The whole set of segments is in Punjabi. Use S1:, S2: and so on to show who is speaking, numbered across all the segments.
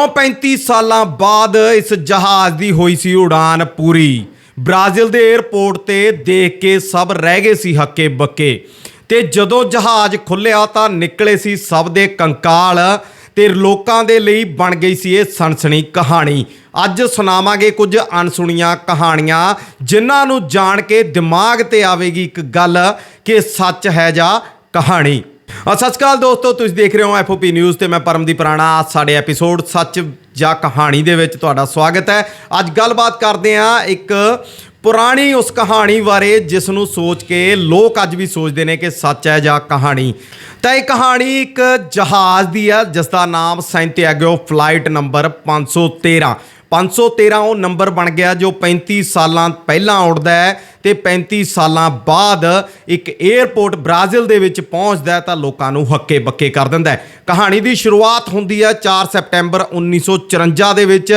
S1: ਕਿਉਂ 35 ਸਾਲਾਂ ਬਾਅਦ ਇਸ ਜਹਾਜ਼ ਦੀ ਹੋਈ ਸੀ ਉਡਾਨ ਪੂਰੀ। ਬ੍ਰਾਜ਼ੀਲ ਦੇ 에ਅਰਪੋਰਟ ਤੇ ਦੇਖ ਕੇ ਸਭ ਰਹਿ ਗਏ ਸੀ ਹੱਕੇ ਬੱਕੇ ਤੇ ਜਦੋਂ ਜਹਾਜ਼ ਖੁੱਲਿਆ ਤਾਂ ਨਿਕਲੇ ਸੀ ਸਭ ਦੇ ਕੰਕਾਲ ਤੇ ਲੋਕਾਂ ਦੇ ਲਈ ਬਣ ਗਈ ਸੀ ਇਹ ਸਨਸਣੀ ਕਹਾਣੀ। ਅੱਜ ਸੁਣਾਵਾਂਗੇ ਕੁਝ ਅਣਸੁਣੀਆਂ ਕਹਾਣੀਆਂ, ਜਿਨ੍ਹਾਂ ਨੂੰ ਜਾਣ ਕੇ ਦਿਮਾਗ ਤੇ ਆਵੇਗੀ ਇੱਕ ਗੱਲ ਕਿ ਸੱਚ ਹੈ ਜਾਂ ਕਹਾਣੀ। ਅ, ਸਤਿ ਸ਼੍ਰੀ ਅਕਾਲ ਦੋਸਤੋ ਤੁਸੀਂ ਦੇਖ ਰਹੇ ਹੋ ਐਫਓਪੀ ਨਿਊਜ਼ ਤੇ ਮੈਂ ਪਰਮਦੀਪ ਰਾਣਾ। ਸਾਡੇ ਐਪੀਸੋਡ ਸੱਚ ਜਾਂ ਕਹਾਣੀ ਦੇ ਵਿੱਚ ਤੁਹਾਡਾ ਸਵਾਗਤ ਹੈ। ਅੱਜ ਗੱਲਬਾਤ ਕਰਦੇ ਹਾਂ ਇੱਕ ਪੁਰਾਣੀ ਉਸ ਕਹਾਣੀ ਬਾਰੇ ਜਿਸ ਨੂੰ ਸੋਚ ਕੇ ਲੋਕ ਅੱਜ ਵੀ ਸੋਚਦੇ ਨੇ ਕਿ ਸੱਚ ਹੈ ਜਾਂ ਕਹਾਣੀ। ਤਾਂ ਇਹ ਕਹਾਣੀ ਇੱਕ ਜਹਾਜ਼ ਦੀ ਹੈ ਜਿਸ ਦਾ ਨਾਮ ਸੈਂਟੀਆਗੋ ਫਲਾਈਟ ਨੰਬਰ 513 513 ਉਹ ਨੰਬਰ ਬਣ ਗਿਆ ਜੋ 35 ਸਾਲਾਂ ਪਹਿਲਾਂ ਉੱਡਦਾ ਹੈ ਤੇ 35 ਸਾਲਾਂ ਬਾਅਦ ਇੱਕ 에ਅਰਪੋਰਟ ਬ੍ਰਾਜ਼ੀਲ ਦੇ ਵਿੱਚ ਪਹੁੰਚਦਾ ਹੈ ਤਾਂ ਲੋਕਾਂ ਨੂੰ ਹੱਕੇ ਬੱਕੇ ਕਰ ਦਿੰਦਾ ਹੈ। ਕਹਾਣੀ ਦੀ ਸ਼ੁਰੂਆਤ ਹੁੰਦੀ ਹੈ 4 ਸਪਟੈਂਬਰ 1954 ਦੇ ਵਿੱਚ,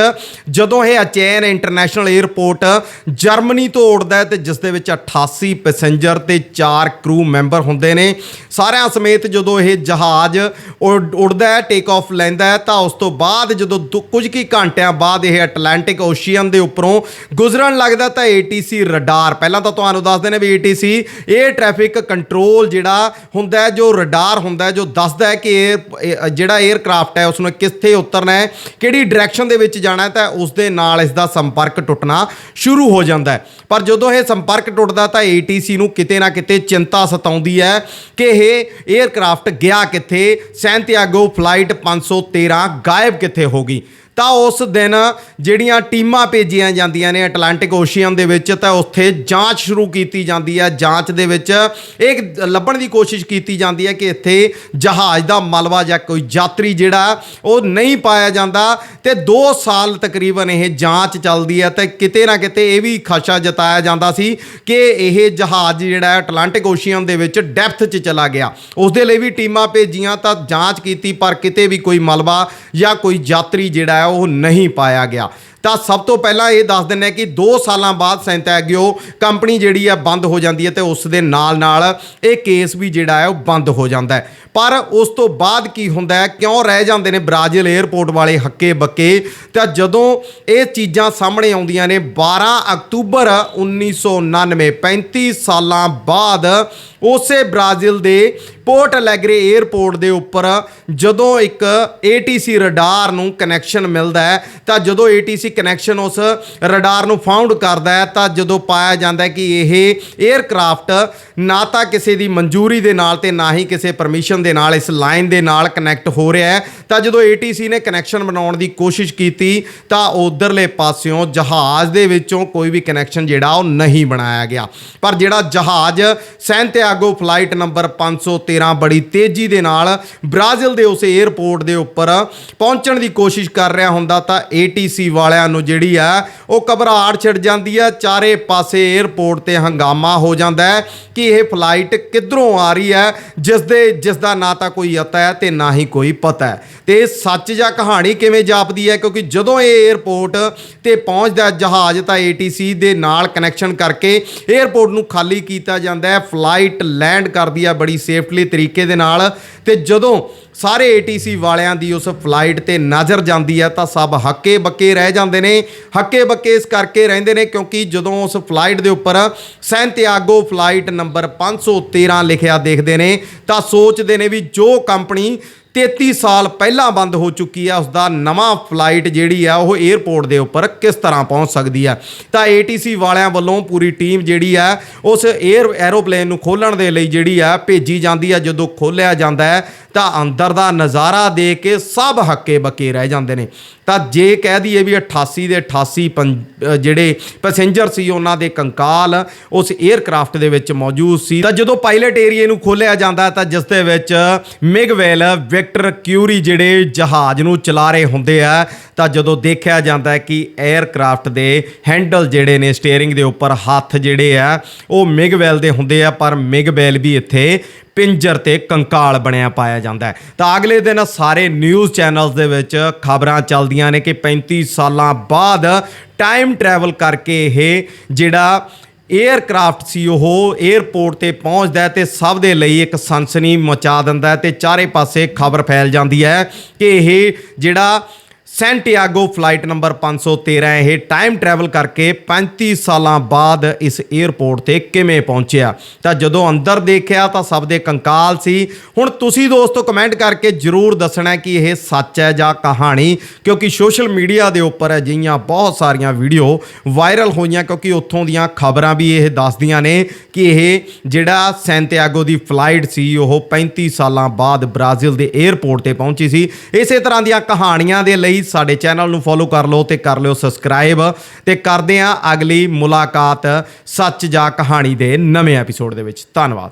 S1: ਜਦੋਂ ਇਹ ਅਚੈਨ ਇੰਟਰਨੈਸ਼ਨਲ 에ਅਰਪੋਰਟ ਜਰਮਨੀ ਤੋਂ ਉੱਡਦਾ ਹੈ ਤੇ ਜਿਸ ਦੇ ਵਿੱਚ 88 ਪੈਸੇਂਜਰ ਤੇ 4 ਕਰੂ ਮੈਂਬਰ ਹੁੰਦੇ ਨੇ। ਸਾਰਿਆਂ ਸਮੇਤ ਜਦੋਂ ਇਹ ਜਹਾਜ਼ ਉੱਡ- ਉੱਡਦਾ ਹੈ ਟੇਕ ਆਫ ਲੈਂਦਾ ਹੈ, ਤਾਂ ਉਸ ਤੋਂ ਬਾਅਦ ਜਦੋਂ ਦੁ- ਕੁਝ ਕੀ ਘੰਟਿਆਂ ਬਾਅਦ ਇਹ ਅਟਲਾਂਟਿਕ ਓਸ਼ੀਅਨ ਦੇ ਉੱਪਰੋਂ ਗੁਜ਼ਰਨ ਲੱਗਦਾ ਤਾਂ ATC ਰਡਾਰ ਪਹਿਲਾਂ ਤਾਂ ਤੁਹਾਨੂੰ ਦੱਸਦੇ ਨੇ ਵੀ ATC ਇਹ ਟ੍ਰੈਫਿਕ ਕੰਟਰੋਲ ਜਿਹੜਾ ਹੁੰਦਾ ਹੈ, ਜੋ ਰਡਾਰ ਹੁੰਦਾ ਹੈ, ਜੋ ਦੱਸਦਾ ਹੈ ਕਿ ਇਹ ਜਿਹੜਾ 에ਅਰਕ੍ਰਾਫਟ ਹੈ ਉਸ ਨੂੰ ਕਿੱਥੇ ਉਤਰਨਾ ਹੈ, ਕਿਹੜੀ ਡਾਇਰੈਕਸ਼ਨ ਦੇ ਵਿੱਚ ਜਾਣਾ ਹੈ, ਤਾਂ ਉਸ ਦੇ ਨਾਲ ਇਸ ਦਾ ਸੰਪਰਕ ਟੁੱਟਣਾ ਸ਼ੁਰੂ ਹੋ ਜਾਂਦਾ ਹੈ। ਪਰ ਜਦੋਂ ਇਹ ਸੰਪਰਕ ਟੁੱਟਦਾ ਤਾਂ ATC ਨੂੰ ਕਿਤੇ ਨਾ ਕਿਤੇ ਚਿੰਤਾ ਸਤਾਉਂਦੀ ਹੈ ਕਿ ਇਹ 에ਅਰਕ੍ਰਾਫਟ ਗਿਆ ਕਿੱਥੇ? ਸੈਂਤੀਆਗੋ ਫਲਾਈਟ 513 ਗਾਇਬ ਕਿੱਥੇ ਹੋ ਗਈ? ਤਾਂ ਉਸ ਦਿਨ ਜਿਹੜੀਆਂ ਟੀਮਾਂ ਭੇਜੀਆਂ ਜਾਂਦੀਆਂ ਨੇ ਅਟਲਾਂਟਿਕ ਓਸ਼ੀਅਨ ਦੇ ਵਿੱਚ, ਤਾਂ ਉੱਥੇ ਜਾਂਚ ਸ਼ੁਰੂ ਕੀਤੀ ਜਾਂਦੀ ਹੈ। ਜਾਂਚ ਦੇ ਵਿੱਚ ਇਹ ਲੱਭਣ ਦੀ ਕੋਸ਼ਿਸ਼ ਕੀਤੀ ਜਾਂਦੀ ਹੈ ਕਿ ਇੱਥੇ ਜਹਾਜ਼ ਦਾ ਮਲਬਾ ਜਾਂ ਕੋਈ ਯਾਤਰੀ ਜਿਹੜਾ, ਉਹ ਨਹੀਂ ਪਾਇਆ ਜਾਂਦਾ ਤੇ 2 ਸਾਲ ਤਕਰੀਬਨ ਇਹ ਜਾਂਚ ਚੱਲਦੀ ਹੈ ਤੇ ਕਿਤੇ ਨਾ ਕਿਤੇ ਇਹ ਵੀ ਖਦਸ਼ਾ ਜਤਾਇਆ ਜਾਂਦਾ ਸੀ ਕਿ ਇਹ ਜਹਾਜ਼ ਜਿਹੜਾ ਅਟਲਾਂਟਿਕ ਓਸ਼ੀਅਨ ਦੇ ਵਿੱਚ ਡੈਪਥ 'ਚ ਚਲਾ ਗਿਆ। ਉਸ ਦੇ ਲਈ ਵੀ ਟੀਮਾਂ ਭੇਜੀਆਂ ਤਾਂ ਜਾਂਚ ਕੀਤੀ, ਪਰ ਕਿਤੇ ਵੀ ਕੋਈ ਮਲਬਾ ਜਾਂ ਕੋਈ ਯਾਤਰੀ ਜਿਹੜਾ ਉਹ ਨਹੀਂ ਪਾਇਆ ਗਿਆ। ਤਾਂ ਸਭ ਤੋਂ ਪਹਿਲਾਂ ਇਹ ਦੱਸ ਦਿੰਦੇ ਹਾਂ ਕਿ 2 ਸਾਲਾਂ ਬਾਅਦ ਸੈਂਟੈਗਿਓ ਕੰਪਨੀ ਜਿਹੜੀ ਹੈ ਬੰਦ ਹੋ ਜਾਂਦੀ ਹੈ ਤੇ ਉਸ ਦੇ ਨਾਲ ਨਾਲ ਇਹ ਕੇਸ ਵੀ ਜਿਹੜਾ ਹੈ ਉਹ ਬੰਦ ਹੋ ਜਾਂਦਾ ਹੈ। ਪਰ ਉਸ ਤੋਂ ਬਾਅਦ ਕੀ ਹੁੰਦਾ ਹੈ? ਕਿਉਂ ਰਹਿ ਜਾਂਦੇ ਨੇ ਬ੍ਰਾਜ਼ੀਲ 에ਅਰਪੋਰਟ ਵਾਲੇ ਹੱਕੇ ਬੱਕੇ? ਤਾਂ ਜਦੋਂ ਇਹ ਚੀਜ਼ਾਂ ਸਾਹਮਣੇ ਆਉਂਦੀਆਂ ਨੇ 12 ਅਕਤੂਬਰ 1999 35 ਸਾਲਾਂ ਬਾਅਦ ਉਸੇ ਬ੍ਰਾਜ਼ੀਲ ਦੇ ਪੋਰਟ ਅਲੈਗਰੇ 에ਅਰਪੋਰਟ ਦੇ ਉੱਪਰ ਜਦੋਂ ਇੱਕ ATC ਰਡਾਰ ਨੂੰ ਕਨੈਕਸ਼ਨ ਮਿਲਦਾ ਹੈ, ਤਾਂ ਜਦੋਂ ATC ਕਨੈਕਸ਼ਨ ਉਸ ਰਡਾਰ ਨੂੰ ਫਾਊਂਡ ਕਰਦਾ ਹੈ, ਤਾਂ ਜਦੋਂ ਪਾਇਆ ਜਾਂਦਾ ਹੈ ਕਿ ਇਹ 에ਅਰਕ੍ਰਾਫਟ ਨਾ ਤਾਂ ਕਿਸੇ ਦੀ ਮਨਜ਼ੂਰੀ ਦੇ ਨਾਲ ਤੇ ਨਾ ਹੀ ਕਿਸੇ ਪਰਮਿਸ਼ਨ ਦੇ ਨਾਲ, ਇਸ ਲਾਈਨ ਦੇ ਨਾਲ ਕਨੈਕਟ ਹੋ ਰਿਹਾ ਹੈ। ਤਾਂ ਜਦੋਂ ATC ਨੇ ਕਨੈਕਸ਼ਨ ਬਣਾਉਣ ਦੀ ਕੋਸ਼ਿਸ਼ ਕੀਤੀ, ਤਾਂ ਉਧਰਲੇ ਪਾਸਿਓਂ ਜਹਾਜ਼ ਦੇ ਵਿੱਚੋਂ ਕੋਈ ਵੀ ਕਨੈਕਸ਼ਨ ਜਿਹੜਾ, ਉਹ ਨਹੀਂ ਬਣਾਇਆ ਗਿਆ। ਪਰ ਜਿਹੜਾ ਜਹਾਜ਼ ਸੈਂਟੀਆਗੋ ਫਲਾਈਟ ਨੰਬਰ 513 ਬੜੀ ਤੇਜ਼ੀ ਦੇ ਨਾਲ ਬ੍ਰਾਜ਼ੀਲ ਦੇ ਉਸ 에ਅਰਪੋਰਟ ਦੇ ਉੱਪਰ ਪਹੁੰਚਣ ਦੀ ਕੋਸ਼ਿਸ਼ ਕਰ ਰਿਹਾ ਹੁੰਦਾ, ਤਾਂ ATC ਵਾਲਿਆਂ ਵਾਲਿਆਂ ਨੂੰ ਜਿਹੜੀ ਆ, ਉਹ ਘਬਰਾਹਟ ਛਿੜ ਜਾਂਦੀ ਆ। ਚਾਰੇ ਪਾਸੇ 에어ਪੋਰਟ ਤੇ ਹੰਗਾਮਾ ਹੋ ਜਾਂਦਾ ਹੈ ਕਿ ਇਹ ਫਲਾਈਟ ਕਿੱਧਰੋਂ ਆ ਰਹੀ ਹੈ ਜਿਸ ਦੇ ਜਿਸ ਦਾ ਨਾ ਤਾਂ ਕੋਈ ਅਤਾ ਹੈ ਤੇ ਨਾ ਹੀ ਕੋਈ ਪਤਾ ਹੈ। ਤੇ ਇਹ ਸੱਚ ਜਾਂ ਕਹਾਣੀ ਕਿਵੇਂ ਜਾਪਦੀ ਹੈ? ਕਿਉਂਕਿ ਜਦੋਂ ਇਹ 에어ਪੋਰਟ ਤੇ ਪਹੁੰਚਦਾ ਜਹਾਜ਼ ਤਾਂ ਏਟੀਸੀ ਦੇ ਨਾਲ ਕਨੈਕਸ਼ਨ ਕਰਕੇ 에어ਪੋਰਟ ਨੂੰ ਖਾਲੀ ਕੀਤਾ ਜਾਂਦਾ ਹੈ। ਫਲਾਈਟ ਲੈਂਡ ਕਰਦੀ ਆ ਬੜੀ ਸੇਫਲੀ ਤਰੀਕੇ ਦੇ ਨਾਲ। ਤੇ ਜਦੋਂ ਸਾਰੇ ATC ਵਾਲਿਆਂ ਦੀ ਉਸ ਫਲਾਈਟ ਤੇ ਨਜ਼ਰ ਜਾਂਦੀ ਹੈ, ਤਾਂ ਸਭ ਹੱਕੇ ਬੱਕੇ ਰਹਿ ਜਾਂਦੇ ਨੇ। ਹੱਕੇ ਬੱਕੇ ਇਸ ਕਰਕੇ ਰਹਿੰਦੇ ਨੇ ਕਿਉਂਕਿ ਜਦੋਂ ਉਸ ਫਲਾਈਟ ਦੇ ਉੱਪਰ ਸੈਂਟੀਆਗੋ ਫਲਾਈਟ ਨੰਬਰ 513 ਲਿਖਿਆ ਦੇਖਦੇ ਨੇ, ਤਾਂ ਸੋਚਦੇ ਨੇ ਵੀ ਜੋ ਕੰਪਨੀ 33 ਸਾਲ ਪਹਿਲਾਂ ਬੰਦ ਹੋ ਚੁੱਕੀ ਆ ਉਸ ਦਾ ਨਵਾਂ ਫਲਾਈਟ ਜਿਹੜੀ ਆ, ਉਹ 에어ਪੋਰਟ ਦੇ ਉੱਪਰ ਕਿਸ ਤਰ੍ਹਾਂ ਪਹੁੰਚ ਸਕਦੀ ਆ। ਤਾਂ ATC ਵਾਲਿਆਂ ਵੱਲੋਂ ਪੂਰੀ ਟੀਮ ਜਿਹੜੀ ਆ, ਉਸ 에ਅਰ ਐਰੋਪਲੇਨ ਨੂੰ ਖੋਲਣ ਦੇ ਲਈ ਜਿਹੜੀ ਆ, ਭੇਜੀ ਜਾਂਦੀ ਆ। ਜਦੋਂ ਖੋਲਿਆ ਜਾਂਦਾ ਹੈ, ਤਾਂ ਅੰਦਰ ਦਾ ਨਜ਼ਾਰਾ ਦੇ ਕੇ ਸਭ ਹੱਕੇ ਬੱਕੇ ਰਹਿ ਜਾਂਦੇ ਨੇ। ਤਾਂ ਜੇ ਕਹਿ ਦਈਏ ਵੀ 88 ਦੇ 88 ਜਿਹੜੇ ਪੈਸੇਂਜਰ ਸੀ, ਉਹਨਾਂ ਦੇ ਕੰਕਾਲ ਉਸ 에ਅਰਕ੍ਰਾਫਟ ਦੇ ਵਿੱਚ ਮੌਜੂਦ ਸੀ। ਤਾਂ ਜਦੋਂ ਪਾਇਲਟ ਏਰੀਏ ਨੂੰ ਖੋਲਿਆ ਜਾਂਦਾ ਤਾਂ ਜਿਸ ਦੇ ਵਿੱਚ ਮਿਗਵੈਲ ਵਿਕਟਰ ਕਿਊਰੀ ਜਿਹੜੇ ਜਹਾਜ਼ ਨੂੰ ਚਲਾ ਰਹੇ ਹੁੰਦੇ ਆ, ਤਾਂ ਜਦੋਂ ਦੇਖਿਆ ਜਾਂਦਾ ਕਿ 에ਅਰਕ੍ਰਾਫਟ ਦੇ ਹੈਂਡਲ ਜਿਹੜੇ ਨੇ ਸਟੀਅਰਿੰਗ ਦੇ ਉੱਪਰ ਹੱਥ ਜਿਹੜੇ ਆ, ਉਹ ਮਿਗਵੈਲ ਦੇ ਹੁੰਦੇ ਆ, ਪਰ ਮਿਗਵੈਲ ਵੀ ਇੱਥੇ ਪਿੰਜਰ ਤੇ ਕੰਕਾਲ ਬਣਿਆ ਪਾਇਆ ਜਾਂਦਾ ਹੈ। ਤਾਂ ਅਗਲੇ ਦਿਨ ਸਾਰੇ ਨਿਊਜ਼ ਚੈਨਲਸ ਦੇ ਵਿੱਚ ਖਬਰਾਂ ਚੱਲਦੀਆਂ ਨੇ ਕਿ 35 ਸਾਲਾਂ ਬਾਅਦ ਟਾਈਮ ਟਰੈਵਲ ਕਰਕੇ ਇਹ ਜਿਹੜਾ 에ਅਰਕ੍ਰਾਫਟ ਸੀ ਉਹ 에ਅਰਪੋਰਟ ਤੇ ਪਹੁੰਚਦਾ ਹੈ ਤੇ ਸਭ ਦੇ ਲਈ ਇੱਕ ਸਨਸਨੀ ਮਚਾ ਦਿੰਦਾ ਹੈ ਤੇ ਚਾਰੇ ਪਾਸੇ ਖਬਰ ਫੈਲ ਜਾਂਦੀ ਹੈ ਕਿ ਇਹ ਜਿਹੜਾ ਸੈਂਟੀਆਗੋ ਫਲਾਈਟ ਨੰਬਰ 513 ਇਹ ਟਾਈਮ ਟਰੈਵਲ ਕਰਕੇ 35 ਸਾਲਾਂ ਬਾਅਦ ਇਸ 에ਅਰਪੋਰਟ ਤੇ ਕਿਵੇਂ ਪਹੁੰਚਿਆ? ਤਾਂ ਜਦੋਂ ਅੰਦਰ ਦੇਖਿਆ ਤਾਂ ਸਭ ਦੇ ਕੰਕਾਲ ਸੀ। ਹੁਣ ਤੁਸੀਂ ਦੋਸਤੋ ਕਮੈਂਟ ਕਰਕੇ ਜਰੂਰ ਦੱਸਣਾ ਕਿ ਇਹ ਸੱਚ ਹੈ ਜਾਂ ਕਹਾਣੀ, ਕਿਉਂਕਿ ਸੋਸ਼ਲ ਮੀਡੀਆ ਦੇ ਉੱਪਰ ਅਜਿਹੀਆਂ ਬਹੁਤ ਸਾਰੀਆਂ ਵੀਡੀਓ ਵਾਇਰਲ ਹੋਈਆਂ, ਕਿਉਂਕਿ ਉੱਥੋਂ ਦੀਆਂ ਖਬਰਾਂ ਵੀ ਇਹ ਦੱਸਦੀਆਂ ਨੇ ਕਿ ਇਹ ਜਿਹੜਾ ਸੈਂਟੀਆਗੋ ਦੀ ਫਲਾਈਟ ਸੀ, ਉਹ 35 ਸਾਲਾਂ ਬਾਅਦ ਬ੍ਰਾਜ਼ੀਲ ਦੇ 에ਅਰਪੋਰਟ ਤੇ ਪਹੁੰਚੀ ਸੀ। ਇਸੇ ਤਰ੍ਹਾਂ ਦੀਆਂ ਕਹਾਣੀਆਂ ਦੇ ਲਈ ਸਾਡੇ ਚੈਨਲ ਨੂੰ ਫੋਲੋ ਕਰ ਲਓ ਤੇ ਕਰ ਲਿਓ ਸਬਸਕ੍ਰਾਈਬ ਤੇ ਕਰਦੇ ਹਾਂ ਅਗਲੀ ਮੁਲਾਕਾਤ ਸੱਚ ਜਾਂ ਕਹਾਣੀ ਦੇ ਨਵੇਂ ਐਪੀਸੋਡ ਦੇ ਵਿੱਚ। ਧੰਨਵਾਦ।